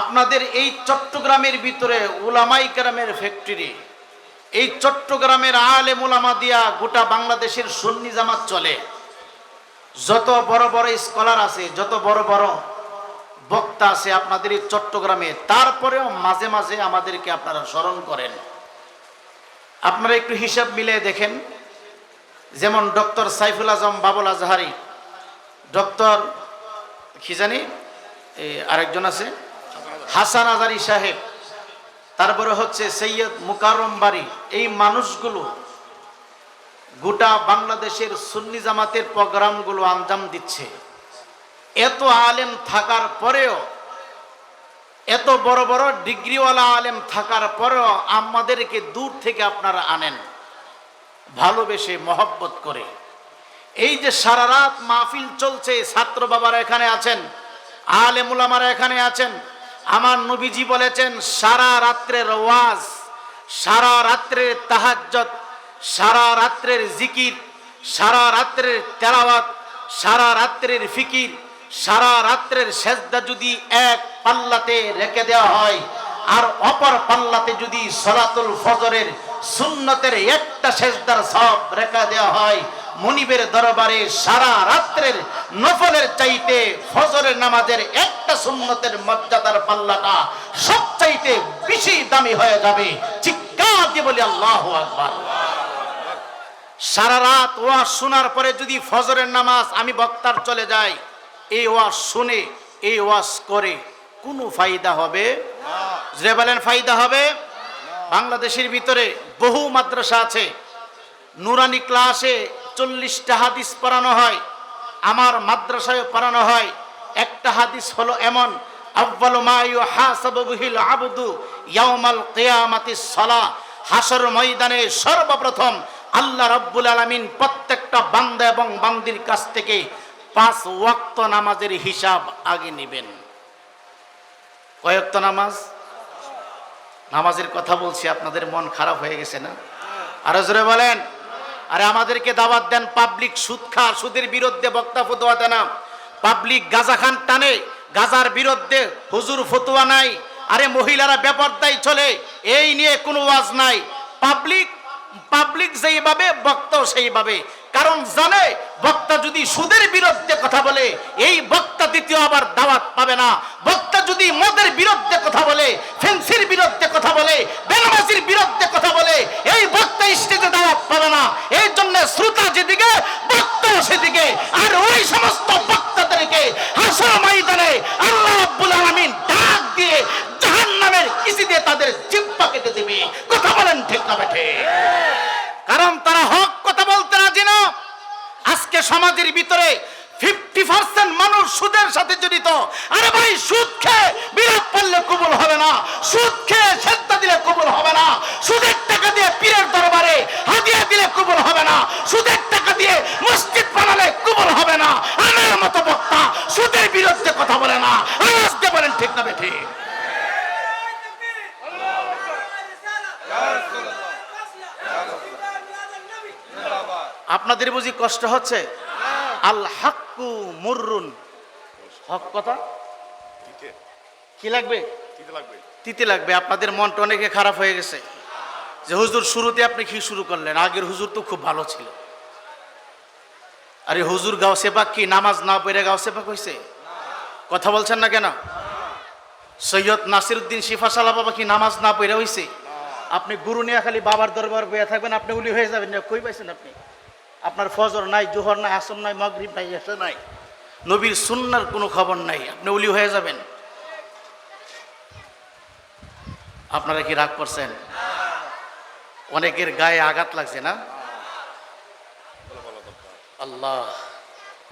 আপনাদের এই চট্টগ্রামের ভিতরে উলামাই কেরামের ফ্যাক্টরি, এই চট্টগ্রামের আলেম উলামা দিয়া গোটা বাংলাদেশের সুন্নি জামাত চলে। যত বড় বড় স্কলার আছে, যত বড় বড় বক্তা আছে আপনাদের এই চট্টগ্রামে, তারপরেও মাঝে মাঝে আমাদেরকে আপনারা স্মরণ করেন। আপনারা একটু হিসাব মিলিয়ে দেখেন, যেমন ডক্টর সাইফুল আজম বাবুল আজহারি, ডক্টর, কি জানি আরেকজন আছে হাসান আজারি সাহেব, তারপরে হচ্ছে সৈয়দ মুকাররম বাড়ি এই মানুষগুলো গোটা বাংলাদেশের সুন্নি জামাতের প্রোগ্রামগুলো আঞ্জাম দিচ্ছে। এত আলেম থাকার পরেও, এত বড় বড় ডিগ্রিওয়ালা আলেম থাকার পরেও আমাদেরকে দূর থেকে আপনারা আনেন, ভালোবেসে মহব্বত করে। এই যে সারা রাত মাহফিল চলছে, ছাত্র বাবারা এখানে আছেন আলেমুলামারা এখানে আছেন আমার নবীজি বলেছেন, সারা রাত্রের ওয়াজ, সারা রাত্রের তাহাজ্জত সারা রাত্রের জিকির, সারা রাত্রের তেলাওয়াত, সারা রাত্রের ফিকির, সারা রাত্রের সেজদা যদি এক পাল্লাতে রেখে দেওয়া হয়, আর অপর পাল্লাতে যদি সলাতুল ফজরের সুন্নতের একটা সেজদার সব রেখা দেওয়া হয় মনিবের দরবারে সারা রাত্রের নফলের চাইতে ফজরের নামাজের একটা সুন্নতের মর্যাদার পাল্লাটা সব চাইতে বেশি দামি হয়ে যাবে। চিৎকার দিয়ে বলি, আল্লাহ সারা রাত ওয়া শোনার পরে যদি ফজরের নামাজ আমি বক্তার চলে যাই এই ওয়াজ শুনে এই ওয়াজ করে কোনো ফায়দা হবে? যে বলেন, ফায়দা হবে? বাংলাদেশের ভিতরে বহু মাদ্রাসা আছে। নুরানি ক্লাসে চল্লিশটা হাদিস পড়ানো হয়, আমার মাদ্রাসায় পড়ানো হয়। একটা হাদিস হলো এমন আব্বালু মা ইউহাসাবু বিহিল আবদু ইয়াউমাল কিয়ামাতিস সালাহ হাসর ময়দানে সর্বপ্রথম আল্লাহ রাব্বুল আলামিন প্রত্যেকটা বান্দা এবং বান্দির কাছ থেকে পাঁচ ওয়াক্ত নামাজের হিসাব আগে নেবেন। কয়েকত নামাজ? নামাজের কথা বলছি, আপনাদের মন খারাপ হয়ে গেছে না? আরও জোরে বলেন। আরে আমাদেরকে দাওয়াত দেন পাবলিক সুদ খা সুদের বিরুদ্ধে বক্তা ফতোয়া দেন পাবলিক গাজা খান টানে, গাজার বিরুদ্ধে হুজুর ফতোয়া নাই। আরে মহিলারা বেপরদাই চলে, এই নিয়ে কোনো ওয়াজ নাই। পাবলিক পাবলিক যেইভাবে, বক্তাও সেইভাবে। কারণ জানে, বক্তা যদি সুদের বিরুদ্ধে কথা বলে, এই বক্তা দ্বিতীয় আবার দাওয়াত পাবে না। বক্তা যদি মদের বিরুদ্ধে কথা বলে, ফেন্সির বিরুদ্ধে কথা বলে বেনামাজির বিরুদ্ধে কথা বলে এই বক্তা স্টেজে দাওয়াত পাবে না এই জন্য শ্রোতা যেদিকে বক্তা সেদিকে, আর ওই সমস্ত বক্তাদেরকে হাসর ময়দানে আল্লাহ ডাক দিয়ে কিসি দিয়ে তাদের কেটে কথা বলেন ঠিক না বেঠে? কারণ তারা হক কথা বলতে রাজি না। আজকে সমাজের ভিতরে ফিফটি পার্সেন্ট মানুষ সুদের সাথে জড়িত। আরে ভাই, সুদ খেয়ে বিরাট পড়লে কবুল হবে না। সুদ খেয়ে সেদ্ধা দিলে কবুল হবে না। সুদের টাকা দিয়ে পীরের দরবারে দিলে কবুল হবে না। সুদের টাকা দিয়ে মসজিদ বানালে কবুল হবে না। আমার মতো বক্তা সুদের বিরুদ্ধে কথা বলে না। দিয়ে বলেন ঠিক না বেঠি। আপনাদের বুঝি কষ্ট হচ্ছে? আল হাক্কু মুররুন। হক কথা? কি লাগবে। তিতে লাগবে। আপনাদের মনটা অনেকে খারাপ হয়ে গেছে। যে হুজুর শুরুতে আপনি কি শুরু করলেন? আগের হুজুর তো খুব ভালো ছিল। আরে হুজুর গাও সেপাক কি? নামাজ না পড়ে গাও সেপাক হয়েছে কথা বলছেন না কেন? সৈয়দ নাসির উদ্দিন শিফা সালা বাবা কি নামাজ না পড়ে হয়েছে আপনি গুরু নিয়ে খালি বাবার দরবার বয়ে থাকবেন, আপনি উলি হয়ে যাবেন কই পাইছেন আপনি? আপনার ফজর নাই, জোহর নাই আসম নাই, মগরিব নাই এসে নাই। নবীর সুন্নার কোনো খবর নাই। আপনি উলি হয়ে যাবেন। আপনারা কি রাগ করছেন? অনেকের গায়ে আঘাত লাগছে না? আল্লাহ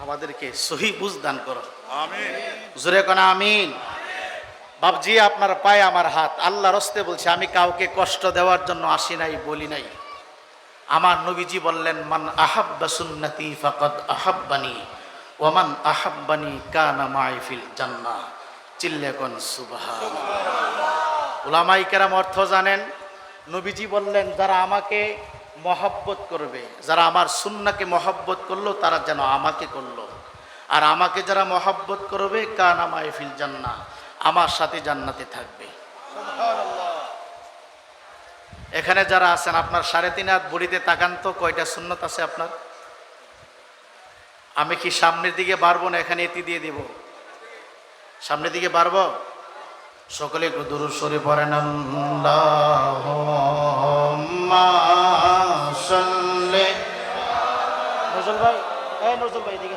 আমাদেরকে সহি বুঝ দান করো। জোরে কোনা আমিন? বাবজি আপনার পায়ে আমার হাত। আল্লাহ রস্তে বলছে আমি কাউকে কষ্ট দেওয়ার জন্য আসি নাই বলি নাই। আমার নবীজি বললেন মান আহাব্বা সুন্নতি ফাকাদ আহাব্বানি ওমান আহাব্বানি কানা মাইফিল জান্নাহ। চিল্লে কোন সুবহান উলামাই কেরাম অর্থ জানেন নবীজি বললেন, যারা আমাকে মহব্বত করবে, যারা আমার সুন্নাকে মহব্বত করল, তারা যেন আমাকে করল। আর আমাকে যারা মহব্বত করবে, কানা মাইফিল জান্নাহ, আমার সাথে জান্নাতে থাকবে। এখানে যারা আছেন, আপনার সাড়ে তিন হাত বুড়িতে তাকান তো, কয়টা সুন্নত আছে আপনার? আমি কি সামনের দিকে বাড়বো না, এখানে এটি দিয়ে দিব? সামনের দিকে বাড়বো? সকলে একটু দূর সরে পড়েন নজরুল ভাই হ্যাঁ নজরুল ভাই এদিকে।